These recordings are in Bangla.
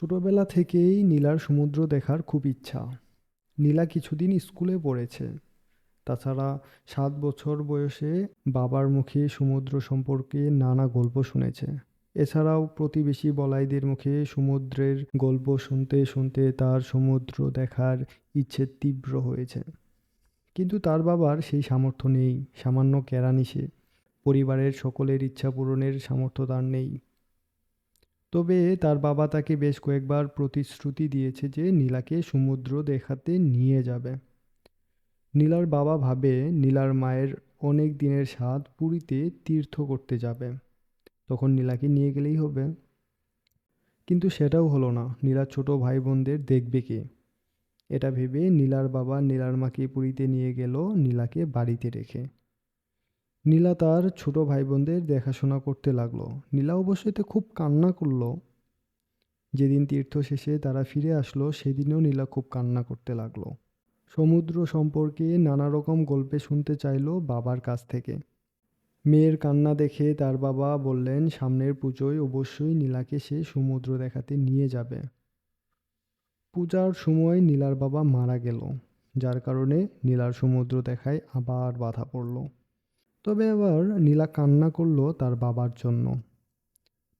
ছোটবেলা থেকেই নীলার সমুদ্র দেখার খুব ইচ্ছা। নীলা কিছুদিন স্কুলে পড়েছে। তাছাড়া সাত বছর বয়সে বাবার মুখে সমুদ্র সম্পর্কে নানা গল্প শুনেছে। এছাড়াও প্রতিবেশী বলাইদের মুখে সমুদ্রের গল্প শুনতে শুনতে তার সমুদ্র দেখার ইচ্ছে তীব্র হয়েছে। কিন্তু তার বাবার সেই সামর্থ্য নেই, সামান্য কেরানিসে। পরিবারের সকলের ইচ্ছা পূরণের সামর্থ্য তার নেই। তবে তার বাবা তাকে বেশ কয়েকবার প্রতিশ্রুতি দিয়েছে যে নীলাকে সমুদ্র দেখাতে নিয়ে যাবে। নীলার বাবা ভাবে নীলার মায়ের অনেক দিনের স্বাদ পুরীতে তীর্থ করতে যাবে। তখন নীলাকে নিয়ে গেলেই হবে। কিন্তু সেটাও হলো না। নীলার ছোট ভাই বোনদের দেখবে কে? এটা ভেবে নীলার বাবা নীলার মাকে পুরীতে নিয়ে গেল। নীলাকে বাড়িতে রেখে। নীলা তার ছোট ভাই বোনদের দেখাশোনা করতে লাগল। নীলা অবশ্য এতে খুব কান্না করল। যেদিন তীর্থ শেষে তারা ফিরে আসলো, সেদিনও নীলা খুব কান্না করতে লাগল। সমুদ্র সম্পর্কে নানা রকম গল্পে শুনতে চাইলো বাবার কাছ থেকে। মেয়ের কান্না দেখে তার বাবা বললেন, সামনের পুজোয় অবশ্যই নীলাকে সে সমুদ্র দেখাতে নিয়ে যাবে। পূজার সময় নীলার বাবা মারা গেল। যার কারণে নীলার সমুদ্র দেখায় আবার বাধা পড়ল। তবে এবার নীলা কান্না করল তার বাবার জন্য।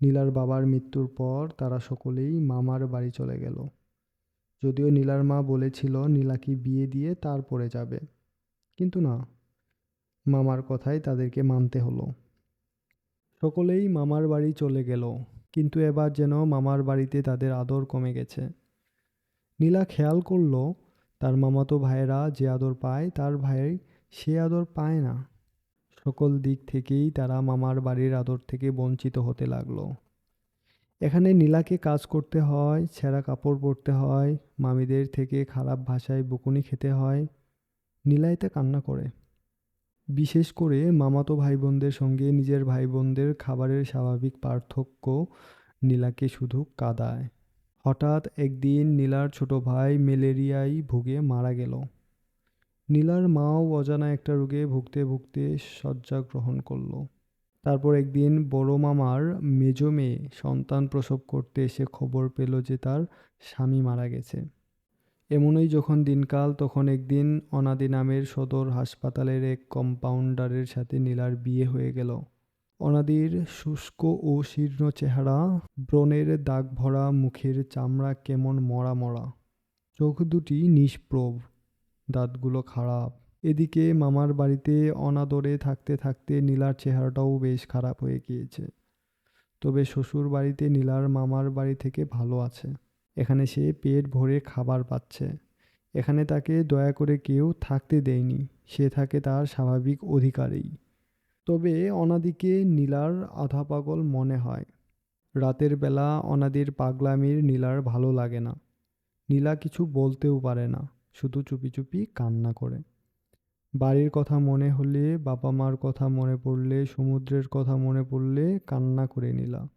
নীলার বাবার মৃত্যুর পর তারা সকলেই মামার বাড়ি চলে গেল। যদিও নীলার মা বলেছিল নীলাকে বিয়ে দিয়ে তারপরে যাবে। কিন্তু না, মামার কথাই তাদেরকে মানতে হলো। সকলেই মামার বাড়ি চলে গেল, কিন্তু এবার যেন মামার বাড়িতে তাদের আদর কমে গেছে। নীলা খেয়াল করল, তার মামাতো ভাইয়েরা যে আদর পায় তার ভাই সে আদর পায় না। সকল দিক থেকেই তারা মামার বাড়ির আদর থেকে বঞ্চিত হতে লাগল। এখানে নীলাকে কাজ করতে হয় ছেঁড়া কাপড় পরতে হয়, মামিদের থেকে খারাপ ভাষায় বকুনি খেতে হয়। নীলা এতে কান্না করে। বিশেষ করে মামাতো ভাই বোনদের সঙ্গে নিজের ভাই বোনদের খাবারের স্বাভাবিক পার্থক্য নীলাকে শুধু কাদায়। হঠাৎ একদিন নীলার ছোট ভাই ম্যালেরিয়ায় ভুগে মারা গেল। নীলার মাও অজানা একটা রোগে ভুগতে ভুগতে শয্যা গ্রহণ করল। তারপর একদিন বড় মামার মেজ মেয়ে সন্তান প্রসব করতে এসে খবর পেল যে তার স্বামী মারা গেছে। এমনই যখন দিনকাল, তখন একদিন অনাদি নামের সদর হাসপাতালের এক কম্পাউন্ডারের সাথে নীলার বিয়ে হয়ে গেল। অনাদির শুষ্ক ও শীর্ণ চেহারা, ব্রণের দাগ ভরা মুখের চামড়া কেমন মরা মরা। চোখ দুটি নিষ্প্রভ। দাঁতগুলো খারাপ। এদিকে মামার বাড়িতে অনাদরে থাকতে থাকতে নীলার চেহারাটাও বেশ খারাপ হয়ে গিয়েছে। তবে শ্বশুর বাড়িতে নীলার মামার বাড়ি থেকে ভালো আছে। এখানে সে পেট ভরে খাবার পাচ্ছে। এখানে তাকে দয়া করে কেউ থাকতে দেয়নি। সে থাকে তার স্বাভাবিক অধিকারেই। তবে অনাদিকে নীলার আধা পাগল মনে হয়। রাতের বেলা অনাদির পাগলামির নীলার ভালো লাগে না। নীলা কিছু বলতেও পারে না। শুধু চুপি চুপি কান্না করে। বাড়ির কথা মনে হলে বাবা মার কথা মনে পড়লে, সমুদ্রের কথা মনে পড়লে কান্না করে নীলা।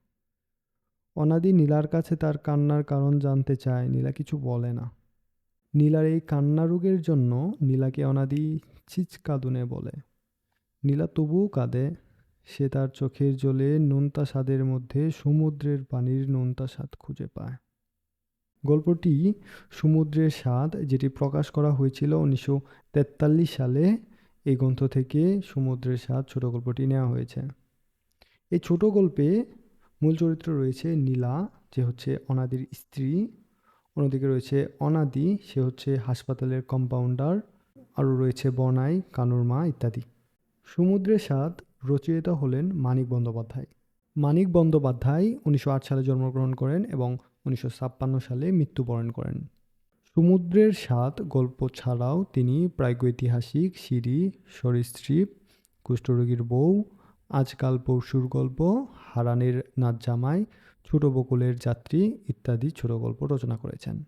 অনাদি নীলার কাছে তার কান্নার কারণ জানতে চায়, নীলা কিছু বলে না। নীলার এই কান্না রোগের জন্য নীলাকে অনাদি চিচকাদুনে বলে। নীলা তবুও কাঁদে। সে তার চোখের জলে নোনতা স্বাদের মধ্যে সমুদ্রের পানির নোনতা স্বাদ খুঁজে পায়। গল্পটি সমুদ্রের স্বাদ, যেটি প্রকাশ করা হয়েছিল উনিশশো তেতাল্লিশ সালে, এই গ্রন্থ থেকে সমুদ্রের স্বাদ ছোট গল্পটি নেওয়া হয়েছে। এই ছোট গল্পে মূল চরিত্র রয়েছে নীলা, যে হচ্ছে অনাদির স্ত্রী। অন্যদিকে রয়েছে অনাদি, সে হচ্ছে হাসপাতালের কম্পাউন্ডার আরও রয়েছে বনাই, কানুর মা ইত্যাদি। সমুদ্রের স্বাদ রচয়িতা হলেন মানিক বন্দ্যোপাধ্যায়। মানিক বন্দ্যোপাধ্যায় উনিশশো আট সালে জন্মগ্রহণ করেন এবং উনিশশো সালে মৃত্যুবরণ করেন। সমুদ্রের সাত গল্প ছাড়াও তিনি প্রাগৈতিহাসিক সিঁড়ি, সরীসৃপ, কুষ্ঠরোগীর বউ, আজকাল পরশুর গল্প, হারানের নাচ জামাই ছোট বকুলের যাত্রী ইত্যাদি ছোট গল্প রচনা করেছেন।